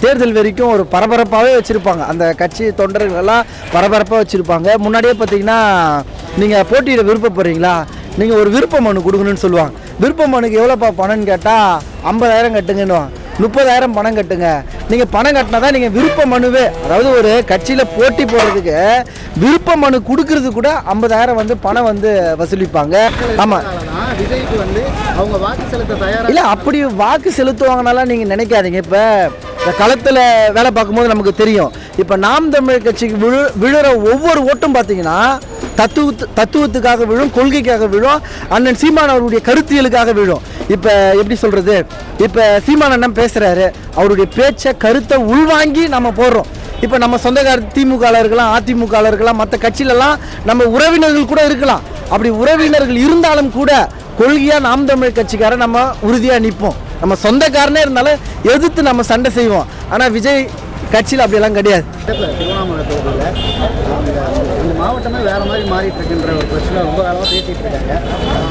தேர்தல் வரைக்கும் ஒரு பரபரப்பாகவே வச்சுருப்பாங்க. அந்த கட்சி தொண்டர்கள் எல்லாம் பரபரப்பாக வச்சுருப்பாங்க. முன்னாடியே பார்த்தீங்கன்னா நீங்கள் போட்டியிட விருப்பப்படுறீங்களா நீங்கள் ஒரு விருப்ப மனு கொடுக்கணும்னு சொல்லுவாங்க. விருப்ப மனுக்கு எவ்வளோப்பா பணம்னு கேட்டால் ஐம்பதாயிரம் கட்டுங்கன்னுவாங்க முப்பதாயிரம் பணம் கட்டுங்க. நீங்கள் பணம் கட்டினா தான் நீங்கள் விருப்ப மனுவே. அதாவது ஒரு கட்சியில் போட்டி போடுறதுக்கு விருப்ப மனு கொடுக்கறது கூட ஐம்பதாயிரம் வந்து பணம் வந்து வசூலிப்பாங்க. ஆமாம் விஜய்க்கு வந்து அவங்க வாக்கு செலுத்த தயாராக இல்லை அப்படி வாக்கு செலுத்துவாங்கனாலாம் நீங்கள் நினைக்காதீங்க. இப்போ இந்த களத்தில் வேலை பார்க்கும்போது நமக்கு தெரியும். இப்போ நாம் தமிழ் கட்சிக்கு விழு விழுற ஒவ்வொரு ஓட்டும் பார்த்தீங்கன்னா தத்துவத்து தத்துவத்துக்காக விழும் கொள்கைக்காக விழும் அண்ணன் சீமான் அவருடைய கருத்தியலுக்காக விழும். இப்போ எப்படி சொல்கிறது இப்போ சீமான் அண்ணன் பேசுகிறாரு அவருடைய பேச்சை கருத்தை உள்வாங்கி நம்ம போடுறோம். இப்போ நம்ம சொந்தக்கார திமுகவில் இருக்கலாம் அதிமுகவில் இருக்கலாம் மற்ற கட்சியிலலாம் நம்ம உறவினர்கள் கூட இருக்கலாம். அப்படி உறவினர்கள் இருந்தாலும் கூட கொள்கையாக நாம் தமிழ் கட்சிக்கார நம்ம உறுதியாக நிற்போம் நம்ம சொந்தக்காரனே இருந்தாலும் எதிர்த்து நம்ம சண்டை செய்வோம். ஆனால் விஜய் கட்சியில் அப்படியெல்லாம் கிடையாது இடத்துல திருவண்ணாமலை தொகுதியில் அந்த மாவட்டமே வேற மாதிரி மாறிட்டு இருக்குன்ற ஒரு பிரச்சனை ரொம்ப காலமாக பேசிட்டு இருக்காங்க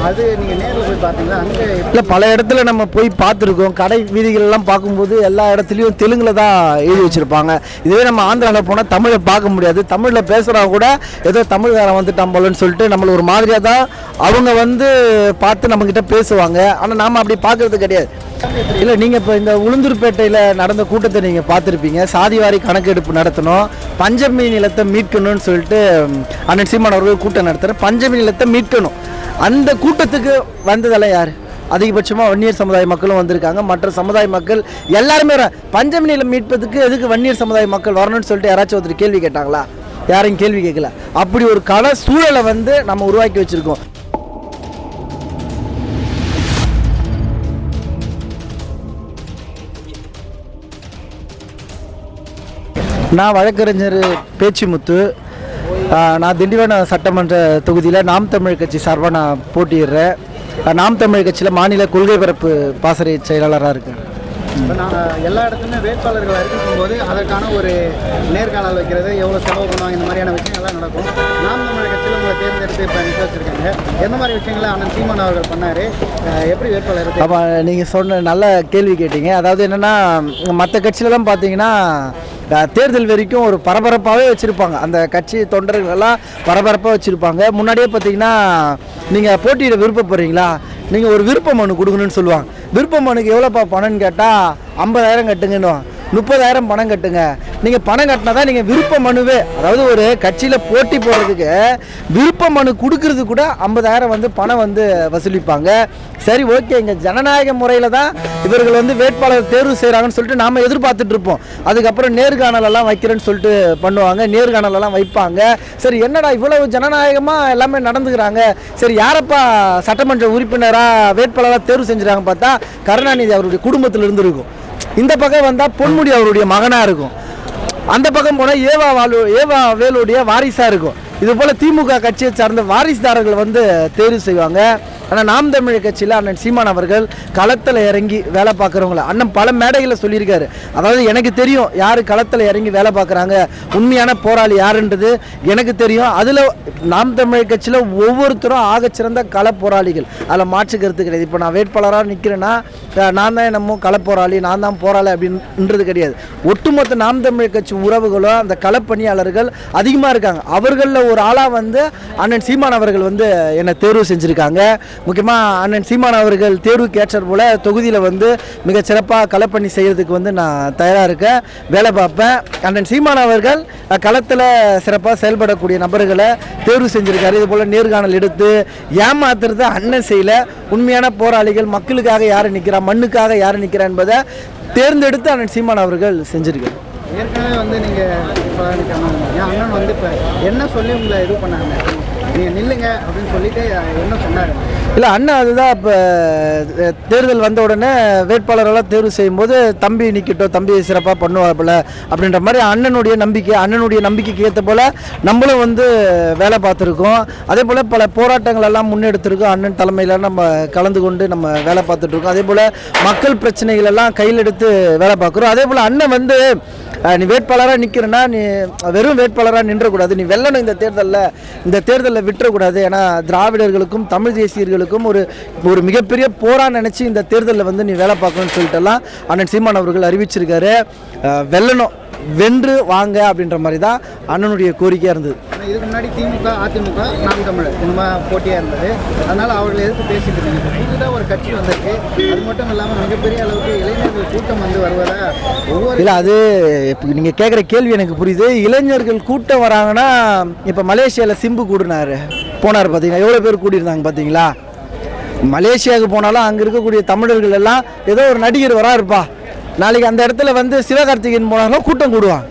அது நீங்க நேரில் போய் பார்த்தீங்களா அங்கே இல்லை பல இடத்துல நம்ம போய் பார்த்துருக்கோம். கடை வீதிகள்லாம் பார்க்கும்போது எல்லா இடத்துலையும் தெலுங்கில் தான் எழுதி வச்சுருப்பாங்க. இதுவே நம்ம ஆந்திராவில் போனால் தமிழை பார்க்க முடியாது. தமிழில் பேசுகிறவங்க கூட ஏதோ தமிழ்காரன் வந்துட்டான் போலன்னு சொல்லிட்டு நம்மளை ஒரு மாதிரியாக தான் அவங்க வந்து பார்த்து நம்மக்கிட்ட பேசுவாங்க. ஆனால் நாம் அப்படி பார்க்குறது கிடையாது. இல்லை நீங்கள் இப்போ இந்த உளுந்தூர்பேட்டையில் நடந்த கூட்டத்தை நீங்கள் பார்த்துருப்பீங்க. சாதிவாரி கணக்கெடுப்பு நடத்தணும். பஞ்சமி நிலத்தை மீட்கணும்னு சொல்லிட்டு அண்ணன் சீமான் அவர்கள் கூட்டம் நடத்துகிற பஞ்சமி நிலத்தை மீட்கணும். அந்த கூட்டத்துக்கு வந்ததெல்லாம் யார்? அதிகபட்சமாக வன்னியர் சமுதாய மக்களும் வந்திருக்காங்க. மற்ற சமுதாய மக்கள் எல்லாருமே பஞ்சமி நிலம் மீட்பதுக்கு எதுக்கு வன்னியர் சமுதாய மக்கள் வரணும்னு சொல்லிட்டு யாராச்சும் ஒருத்தர் கேள்வி கேட்டாங்களா? யாரையும் கேள்வி கேட்கல. அப்படி ஒரு கள சூழலை வந்து நம்ம உருவாக்கி வச்சுருக்கோம். நான் வழக்கறிஞர் பேச்சிமுத்து. நான் திண்டிவனம் சட்டமன்ற தொகுதியில் நாம் தமிழ் கட்சி சார்பாக நான் போட்டியிடுறேன். நாம் தமிழ் கட்சியில் மாநில கொள்கை பரப்பு பாசறை செயலாளராக இருக்கேன். இப்போ நான் எல்லா இடத்துலையுமே வேட்பாளர்கள் அறிவிக்கும் போது அதற்கான ஒரு நேர்காணல் வைக்கிறது எவ்வளோ செலவு பண்ணுவாங்க இந்த மாதிரியான விஷயங்கள்லாம் நடக்கும். நாம் தமிழ் கட்சியில் உங்களை தேர்ந்தெடுத்து இப்போ நிற்க வச்சிருக்காங்க. எந்த மாதிரி விஷயங்களை அண்ணன் சீமான் அவர்கள் பண்ணார்? எப்படி வேட்பாளர் அப்போ நீங்கள் சொன்ன நல்ல கேள்வி கேட்டீங்க. அதாவது என்னென்னா மற்ற கட்சியிலலாம் பார்த்தீங்கன்னா தேர்தல் வரைக்கும் ஒரு பரபரப்பாகவே வச்சுருப்பாங்க. அந்த கட்சி தொண்டர்கள் எல்லாம் பரபரப்பாக வச்சுருப்பாங்க. முன்னாடியே பார்த்தீங்கன்னா நீங்கள் போட்டியிட விருப்பப்படுறீங்களா? நீங்கள் ஒரு விருப்ப மனு கொடுக்கணும்னு சொல்லுவாங்க. விருப்ப மனுக்கு எவ்வளோப்பா பணம்னு கேட்டால் ஐம்பதாயிரம் கட்டுங்கன்னுவாங்க. முப்பதாயிரம் பணம் கட்டுங்க. நீங்கள் பணம் கட்டினா தான் நீங்கள் விருப்ப மனுவே. அதாவது ஒரு கட்சியில் போட்டி போடுறதுக்கு விருப்ப மனு கொடுக்கறது கூட ஐம்பதாயிரம் வந்து பணம் வந்து வசூலிப்பாங்க. சரி ஓகே இங்கே ஜனநாயக முறையில் தான் இவர்கள் வந்து வேட்பாளர் தேர்வு செய்கிறாங்கன்னு சொல்லிட்டு நாம் எதிர்பார்த்துட்டு இருப்போம். அதுக்கப்புறம் நேர்காணல் எல்லாம் வைக்கிறேன்னு சொல்லிட்டு பண்ணுவாங்க. நேர்காணல் எல்லாம் வைப்பாங்க. சரி என்னடா இவ்வளவு ஜனநாயகமாக எல்லாமே நடந்துக்கிறாங்க. சரி யாரப்பா சட்டமன்ற உறுப்பினராக வேட்பாளராக தேர்வு செஞ்சுறாங்க பார்த்தா கருணாநிதி அவருடைய குடும்பத்தில் இருந்திருக்கும் இந்த பக்கம் வந்தால் பொன்முடி அவருடைய மகனாக இருக்கும். அந்த பக்கம் போனால் ஏவா வாலு ஏவா வேலுடைய வாரிசாக இருக்கும். இது போல் திமுக கட்சியை சார்ந்த வாரிசுதாரர்கள் வந்து தேர்வு செய்வாங்க. ஆனால் நாம் தமிழ் கட்சியில் அண்ணன் சீமான் அவர்கள் களத்தில் இறங்கி வேலை பார்க்குறவங்கள அண்ணன் பல மேடைகளில் சொல்லியிருக்காரு. அதாவது எனக்கு தெரியும் யார் களத்தில் இறங்கி வேலை பார்க்குறாங்க உண்மையான போராளி யாருன்றது எனக்கு தெரியும். அதில் நாம் தமிழ் கட்சியில் ஒவ்வொருத்தரும் ஆகச்சிறந்த கள போராளிகள். அதில் மாற்று கருத்து கிடையாது. இப்போ நான் வேட்பாளராக நிற்கிறேன்னா நான் தான் என்னமோ கள போராளி நான் தான் போராளி அப்படின்றது கிடையாது. ஒட்டுமொத்த நாம் தமிழ் கட்சி உறவுகளும் அந்த களப்பணியாளர்கள் அதிகமாக இருக்காங்க. அவர்களில் ஒரு ஆளாக வந்து அண்ணன் சீமான் அவர்கள் வந்து என்னை தேர்வு செஞ்சுருக்காங்க. முக்கியமாக அண்ணன் சீமான் அவர்கள் தேர்வுக்கு ஏற்றார் போல் தொகுதியில் வந்து மிக சிறப்பாக களப்பணி செய்கிறதுக்கு வந்து நான் தயாராக இருக்கேன். வேலை பார்ப்பேன். அண்ணன் சீமான் அவர்கள் களத்தில் சிறப்பாக செயல்படக்கூடிய நபர்களை தேர்வு செஞ்சுருக்காரு. இது போல் நேர்காணல் எடுத்து ஏமாத்துறது அண்ணன் செய்யலை. உண்மையான போராளிகள் மக்களுக்காக யார் நிற்கிறா மண்ணுக்காக யார் நிற்கிறா என்பதை தேர்ந்தெடுத்து அண்ணன் சீமான் அவர்கள் செஞ்சுருக்காரு. ஏற்கனவே வந்து நீங்கள் இப்போ என் அண்ணன் வந்து இப்போ என்ன சொல்லி உங்களை இது பண்ணாங்க? நீங்கள் நில்லுங்க அப்படின்னு சொல்லிட்டு என்ன சொன்னார்? இல்லை அண்ணன் அதுதான் இப்போ தேர்தல் வந்த உடனே வேட்பாளரெல்லாம் தேர்வு செய்யும்போது தம்பி நிற்கட்டும் தம்பி சிறப்பாக பண்ணுவாப்பில் அப்படின்ற மாதிரி அண்ணனுடைய நம்பிக்கை அண்ணனுடைய நம்பிக்கைக்கு ஏற்ற போல் நம்மளும் வந்து வேலை பார்த்துருக்கோம். அதே போல் பல போராட்டங்கள் எல்லாம் முன்னெடுத்திருக்கோம். அண்ணன் தலைமையில் நம்ம கலந்து கொண்டு நம்ம வேலை பார்த்துட்ருக்கோம். அதே போல் மக்கள் பிரச்சனைகள் எல்லாம் கையில் எடுத்து வேலை பார்க்குறோம். அதே போல் அண்ணன் வந்து நீ வேட்பாளராக நிற்கிறனா நீ வெறும் வேட்பாளராக நின்றக்கூடாது. நீ வெல்லணும் இந்த தேர்தலில். இந்த தேர்தலில் விட்டுறக்கூடாது. ஏன்னா திராவிடர்களுக்கும் தமிழ் தேசியர்களுக்கும் ஒரு ஒரு மிகப்பெரிய போரா நினச்சி இந்த தேர்தலில் வந்து நீ வேலை பார்க்கணும்னு சொல்லிட்டுலாம் அண்ணன் சீமான் அவர்கள் அறிவிச்சிருக்காரு. வெல்லணும். வென்று வாங்க அப்படின்ற மாதிரி தான் அண்ணனுடைய கோரிக்கையாக இருந்தது. இதுக்கு முன்னாடி திமுக அதிமுக நாம் தமிழர் இந்த போட்டியாக இருந்தது. அதனால அவர்களை எதிர்த்து பேசிட்டு இருந்தீங்க. புதுசாக ஒரு கட்சி வந்திருக்கு. அது மட்டும் இல்லாமல் மிகப்பெரிய அளவுக்கு இளைஞர்கள் கூட்டம் வந்து வருவதா? ஒவ்வொரு இல்லை அது இப்போ நீங்கள் கேட்குற கேள்வி எனக்கு புரியுது. இளைஞர்கள் கூட்டம் வராங்கன்னா இப்போ மலேசியாவில் சிம்பு கூடினாரு. போனார் பார்த்தீங்களா எவ்வளோ பேர் கூடியிருந்தாங்க பார்த்தீங்களா மலேசியாவுக்கு போனாலும் அங்கே இருக்கக்கூடிய தமிழர்கள் எல்லாம் ஏதோ ஒரு நடிகர் வரா இருப்பா நாளைக்கு அந்த இடத்துல வந்து சிவகார்த்திகேயன் போனாலும் கூட்டம் கூடுவான்.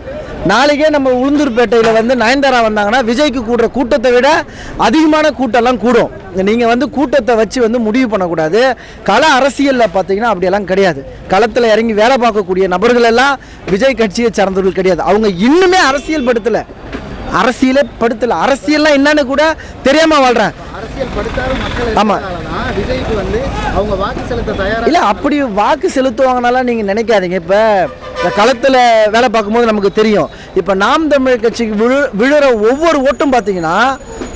நாளைக்கே நம்ம உளுந்தூர்பேட்டையில் வந்து நயன்தாரா வந்தாங்கன்னா விஜய்க்கு கூடுற கூட்டத்தை விட அதிகமான கூட்டம்லாம் கூடும். நீங்கள் வந்து கூட்டத்தை வச்சு வந்து முடிவு பண்ணக்கூடாது. கள அரசியலில் பார்த்தீங்கன்னா அப்படியெல்லாம் கிடையாது. களத்தில் இறங்கி வேலை பார்க்கக்கூடிய நபர்கள் எல்லாம் விஜய் கட்சியை சார்ந்தவர்கள் கிடையாது. அவங்க இன்னுமே அரசியல் படுத்தலை அரசியலே படுத்தலை. அரசியல்லாம் என்னன்னு கூட தெரியாமல் வாழ்கிறேன் அரசியல் படுத்தாத மக்கள் ஆமா. இருக்கிறதால தான் விஜய்க்கு வந்து அவங்க வாக்கு செலுத்த தயாராக இல்லை அப்படி வாக்கு செலுத்துவாங்கனாலாம் நீங்கள் நினைக்காதீங்க. இப்போ இந்த களத்தில் வேலை பார்க்கும்போது நமக்கு தெரியும். இப்போ நாம் தமிழ் கட்சிக்கு விழு விழுற ஒவ்வொரு ஓட்டும் பார்த்தீங்கன்னா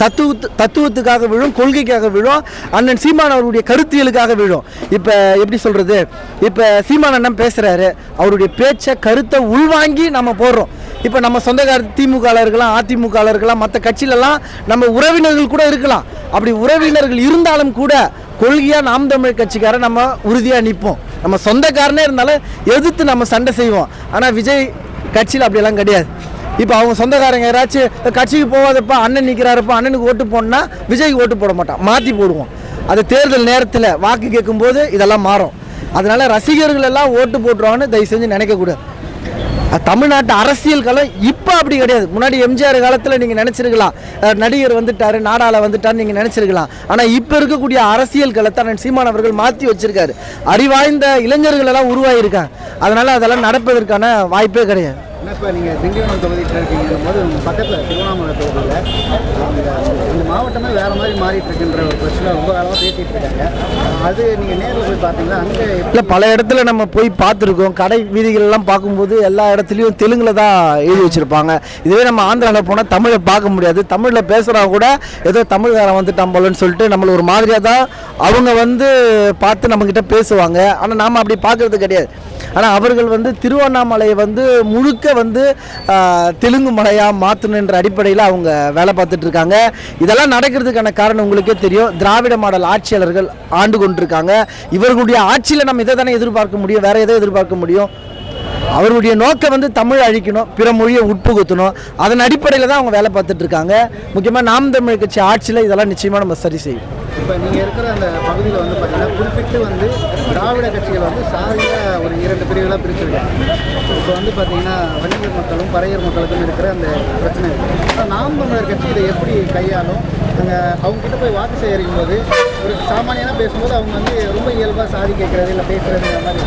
தத்துவத்து தத்துவத்துக்காக விழும் கொள்கைக்காக விழும் அண்ணன் சீமான் அவருடைய கருத்தியலுக்காக விழும். இப்போ எப்படி சொல்கிறது இப்போ சீமான் அண்ணன் பேசுகிறாரு அவருடைய பேச்சை கருத்தை உள்வாங்கி நம்ம போடுறோம். இப்போ நம்ம சொந்தக்கார திமுகவில் இருக்கலாம் அதிமுகவில் இருக்கலாம் மற்ற கட்சியிலலாம் நம்ம உறவினர்கள் கூட இருக்கலாம். அப்படி உறவினர்கள் இருந்தாலும் கூட கொள்கையாக நாம் தமிழ் கட்சிக்காரை நம்ம உறுதியாக நிற்போம் நம்ம சொந்தக்காரனே இருந்தாலும் எதிர்த்து நம்ம சண்டை செய்வோம். ஆனால் விஜய் கட்சியில் அப்படியெல்லாம் கிடையாது. இப்போ அவங்க சொந்தக்காரங்க யாராச்சும் கட்சிக்கு போகாதப்பா அண்ணன் நிற்கிறாருப்பா அண்ணனுக்கு ஓட்டு போடணும்னா விஜய்க்கு ஓட்டு போட மாட்டான். மாற்றி போடுவோம். அது தேர்தல் நேரத்தில் வாக்கு கேட்கும்போது இதெல்லாம் மாறும். அதனால் ரசிகர்கள் எல்லாம் ஓட்டு போட்டுருவாங்கன்னு தயவு செஞ்சு நினைக்கக்கூடாது. தமிழ்நாட்டு அரசியல் காலம் இப்போ அப்படி கிடையாது. முன்னாடி எம்ஜிஆர் காலத்தில் நீங்கள் நினச்சிருக்கலாம். நடிகர் வந்துட்டாரு நாடால வந்துட்டாருன்னு நீங்கள் நினச்சிருக்கலாம். ஆனால் இப்போ இருக்கக்கூடிய அரசியல் காலத்தை அண்ணன் சீமான் அவர்கள் மாற்றி வச்சிருக்காரு. அறிவாய்ந்த இளைஞர்களெல்லாம் உருவாகியிருக்காங்க அதனால் அதெல்லாம் நடப்பதற்கான வாய்ப்பே கிடையாது. ஏன்னா இப்போ நீங்கள் திண்டிவனம் தொகுதியில் இருக்கீங்கன்னும் போது உங்கள் பக்கத்தில் திருவண்ணாமலை தொகுதியில் இந்த அந்த மாவட்டமே வேறு மாதிரி மாறிட்டு இருக்குன்ற ஒரு பிரச்சனை ரொம்ப காலமாக பேசிகிட்டு இருக்காங்க. அது நீங்கள் நேரில் போய் பார்த்தீங்கன்னா அங்கே இல்லை பல இடத்துல நம்ம போய் பார்த்துருக்கோம். கடை வீதிகள் பார்க்கும்போது எல்லா இடத்துலையும் தெலுங்கில் தான் எழுதி வச்சுருப்பாங்க. இதுவே நம்ம ஆந்திராவில் போனால் தமிழை பார்க்க முடியாது. தமிழில் பேசுகிறவங்க கூட ஏதோ தமிழ்காரன் வந்துட்டான் போலன்னு சொல்லிட்டு நம்மளை ஒரு மாதிரியாக தான் அவங்க வந்து பார்த்து நம்மக்கிட்ட பேசுவாங்க. ஆனால் நாம் அப்படி பார்க்குறது கிடையாது. ஆனால் அவர்கள் வந்து திருவண்ணாமலையை வந்து முழுக்க வந்து தெலுங்கு மலையாக மாற்றணுன்ற அடிப்படையில் அவங்க வேலை பார்த்துட்டு இருக்காங்க. இதெல்லாம் நடக்கிறதுக்கான காரணம் உங்களுக்கே தெரியும். திராவிட மாடல் ஆட்சியாளர்கள் ஆண்டு கொண்டிருக்காங்க. இவர்களுடைய ஆட்சியில் நம்ம இதை தானே எதிர்பார்க்க முடியும். வேற எதை எதிர்பார்க்க முடியும்? அவருடைய நோக்கம் வந்து தமிழ் அழிக்கணும் பிற மொழியை உட்புகுத்தணும். அதன் அடிப்படையில் தான் அவங்க வேலை பார்த்துட்டு இருக்காங்க. முக்கியமாக நாம் தமிழ் கட்சி ஆட்சியில் இதெல்லாம் நிச்சயமாக நம்ம சரி செய்யும் இப்போ நீங்கள் இருக்கிற அந்த பகுதியில் வந்து பார்த்தீங்கன்னா குறிப்பிட்டு வந்து திராவிட கட்சிகள் வந்து சாதியாக ஒரு இரண்டு பிரிவுகளாக பிரிச்சிருக்காங்க. இப்போ வந்து பார்த்தீங்கன்னா வன்னியர் மக்களும் பறையர் மக்களுக்கும் இருக்கிற அந்த பிரச்சனை இருக்குது நாம் தமிழர் கட்சி இதை எப்படி கையாளும்? அங்கே அவங்ககிட்ட போய் வாக்கு சேகரிக்கும் போது ஒரு சாமானியனாக பேசும்போது அவங்க வந்து ரொம்ப இயல்பாக சாதி கேட்குறது இல்லை பேசுறது மாதிரி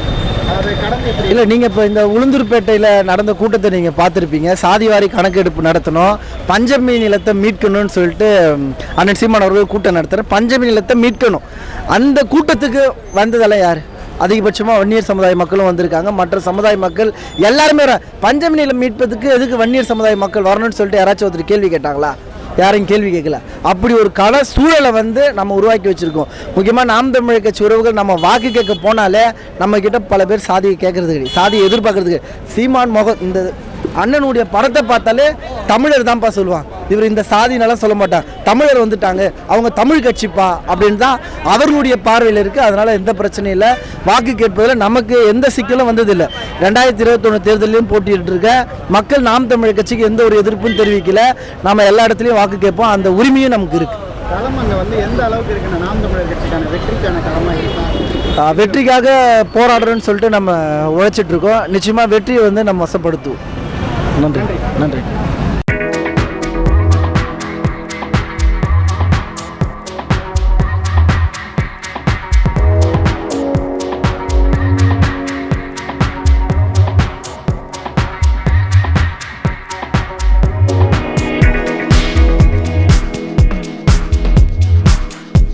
இல்லை நீங்கள் இப்போ இந்த உளுந்தூர்பேட்டையில் நடந்த கூட்டத்தை நீங்கள் பார்த்துருப்பீங்க. சாதிவாரி கணக்கெடுப்பு நடத்தணும் பஞ்சமி நிலத்தை மீட்கணும்னு சொல்லிட்டு அண்ணன் சீமான் அவர்கள் கூட்டம் நடத்துகிற பஞ்சமி நிலத்தை மீட்கணும். அந்த கூட்டத்துக்கு வந்ததெல்லாம் யார்? அதிகபட்சமாக வன்னியர் சமுதாய மக்களும் வந்திருக்காங்க. மற்ற சமுதாய மக்கள் எல்லாருமே பஞ்சமி நிலம் மீட்பதுக்கு எதுக்கு வன்னியர் சமுதாய மக்கள் வரணும்னு சொல்லிட்டு யாராச்சும் ஒருத்தர் கேள்வி கேட்டாங்களா? யாரும் கேள்வி கேட்கல. அப்படி ஒரு கல சூழலை வந்து நம்ம உருவாக்கி வச்சுருக்கோம். முக்கியமாக நாம் தமிழக கட்சி உறவுகள் நம்ம வாக்கு கேட்க போனாலே நம்மக்கிட்ட பல பேர் சாதியை கேட்கறது கிடையாது. சாதியை எதிர்பார்க்கறதுக்கு சீமான் முகம் இந்த அண்ணனுடைய படத்தை பார்த்தாலே தமிழர் தான்ப்பா சொல்லுவான். இவர் இந்த சாதினெல்லாம் சொல்ல மாட்டான் தமிழர் வந்துட்டாங்க அவங்க தமிழ் கட்சிப்பா அப்படின்னு தான் அவர்களுடைய பார்வையில் இருக்குது அதனால் எந்த பிரச்சனையும் இல்லை. வாக்கு கேட்பதில் நமக்கு எந்த சிக்கலும் வந்ததில்லை. ரெண்டாயிரத்தி இருபத்தொன்று தேர்தலையும் போட்டிட்டு இருக்க மக்கள் நாம் தமிழ் கட்சிக்கு எந்த ஒரு எதிர்ப்பும் தெரிவிக்கல. நம்ம எல்லா இடத்துலையும் வாக்கு கேட்போம். அந்த உரிமையும் நமக்கு இருக்குது களம் அங்கே வந்து எந்த அளவுக்கு இருக்குன்னு நாம் தமிழர் கட்சிக்கான வெற்றிக்கான களமாக இருக்கா? ஆஹ் வெற்றிக்காக போராடுறோன்னு சொல்லிட்டு நம்ம உழைச்சிட்டு இருக்கோம். நிச்சயமாக வெற்றியை வந்து நம்ம வசப்படுத்துவோம். நன்றி. நன்றி.